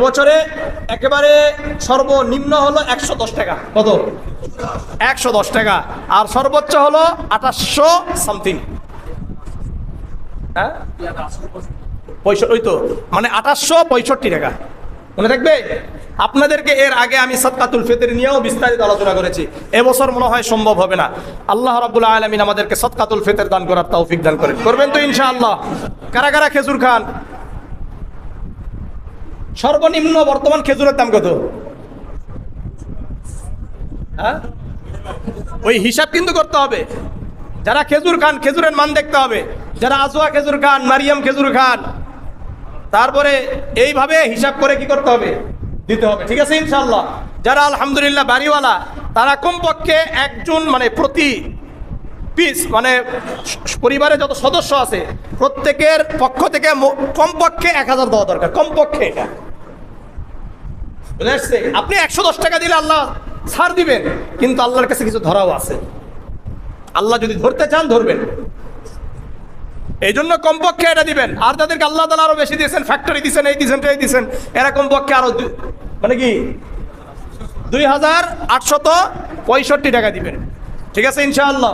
এবছরে একেবারে সর্বনিম্ন হলো একশো দশ টাকা। কত? একশো দশ টাকা। আর সর্বোচ্চ হলো আঠাশশো সামথিং হ্যাঁ? ওই তো। মানে আঠাশশো পঁয়ষট্টি টাকা। মনে থাকবে? আপনাদেরকে এর আগে আমি সৎকাতুল ফিতর নিয়েও বিস্তারিত আলোচনা করেছি। এবছর মনে হয় সম্ভব হবে না। আল্লাহ রাব্বুল আলামিন আমাদেরকে সৎকাতুল ফিতর দান করার তৌফিক দান করেন। করবেন তো ইনশাআল্লাহ। কারা কারা খেজুর খান? সর্বনিম্ন বর্তমান খেজুরের দাম কত? হ্যাঁ? ওই হিসাব কিন্তু করতে হবে। যারা খেজুর খান, খেজুরের মান দেখতে হবে। যারা আজোয়া খেজুর খান, মারিয়াম খেজুর খান, তারপরে এইভাবে হিসাব করে কি করতে হবে? দিতে হবে। ঠিক আছে ইনশাল্লাহ যারা আলহামদুলিল্লাহ বাড়িওয়ালা, তারা কমপক্ষে একজন মানে প্রতি পিস মানে পরিবারে যত সদস্য আছে, প্রত্যেকের পক্ষ থেকে কমপক্ষে এক হাজার দেওয়া দরকার, কমপক্ষে এটা। আপনি একশো দশ টাকা দিলে আল্লাহ ছাড় দিবেন, কিন্তু আল্লাহর কাছে কিছু ধরাও আছে। আল্লাহ যদি ধরতে চান, ধরবেন। এই জন্য কমপক্ষে এটা দিবেন। আর যাদেরকে আল্লাহ তালা আরও বেশি দিয়েছেন ফ্যাক্টরি দিয়েছেন, এই দিয়েছেন এই দিয়েছেন, এরা কমপক্ষে আরও মানে কি? দুই হাজার আটশত পঁয়ষট্টি টাকা দিবেন। ঠিক আছে, ইনশাআল্লাহ।